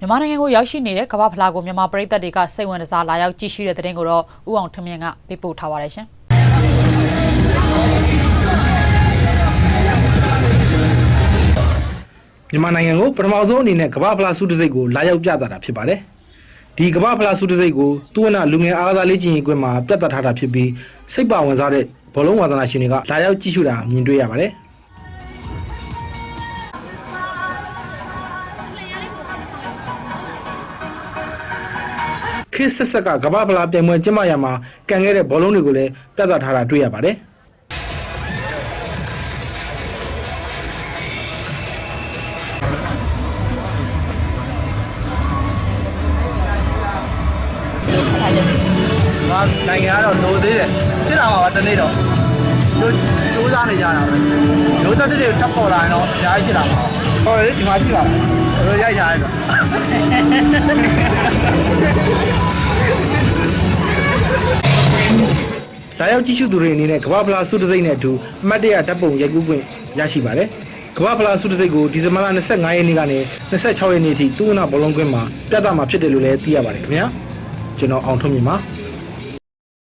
မြန်မာနိုင်ငံကိုရောက်ရှိနေတဲ့ကမ္ဘာဖလားကိုမြန်မာပြည်သက်တွေကစိတ်ဝင်စားလာရောက်ကြည့်ရှုတဲ့တဲ့တင်ကိုတော့ဦးအောင်ထမင်းကပေးပို့ထားပါတယ်ရှင်။မြန်မာနိုင်ငံကိုပထမဆုံးအနေနဲ့ကမ္ဘာဖလားဆုတံဆိပ်ကိုလာရောက်ပြသတာဖြစ်ပါတယ်။ဒီကမ္ဘာဖလားဆုတံဆိပ်ကိုသူဝနလူငယ်အားကစားလေ့ကျင့်ရေးကွင်းမှာပြသထားတာဖြစ်ပြီးစိတ်ပါဝင်စားတဲ့ဘောလုံးဝါသနာရှင်တွေကလာရောက်ကြည့်ရှုတာမြင်တွေ့ရပါတယ်။ ခေတ်ဆက်ဆက်ကကမ္ဘာဖလားပြိုင်ပွဲကျင်းပရမှာကန်ခဲ့တဲ့ဘောလုံးတွေကိုလည်းပြသထားတာတွေ့ရပါတယ်။ငါနိုင်ငံကတော့လိုသေးတယ်ဖြစ်လာမှာပါတနေ့တော့ကျိုးစူးစမ်းနေကြတာပဲလိုသက်တွေထပ်ပေါ်လာရင်တော့အများကြီးဖြစ်လာမှာဟောလေဒီမှာကြည့်ပါဘယ်လိုရိုက်ထားလဲဆို လာရောက်ကြည့်ရှုသူတွေအနေနဲ့ကမ္ဘာဖလားဆုတံဆိပ်နဲ့အတူအမှတ်တရဓာတ်ပုံရိုက်ကူးခွင့်ရရှိပါတယ်။ကမ္ဘာဖလားဆုတံဆိပ်ကိုဒီဇင်ဘာလ25ရက်နေ့ကနေ26ရက်နေ့အထိသူဝနာဘောလုံးကွင်းမှာပြသမှာဖြစ်တယ်လို့လည်းသိရပါတယ်ခင်ဗျာ။ကျွန်တော်အောင်ထွန်းမြင့်ပါ။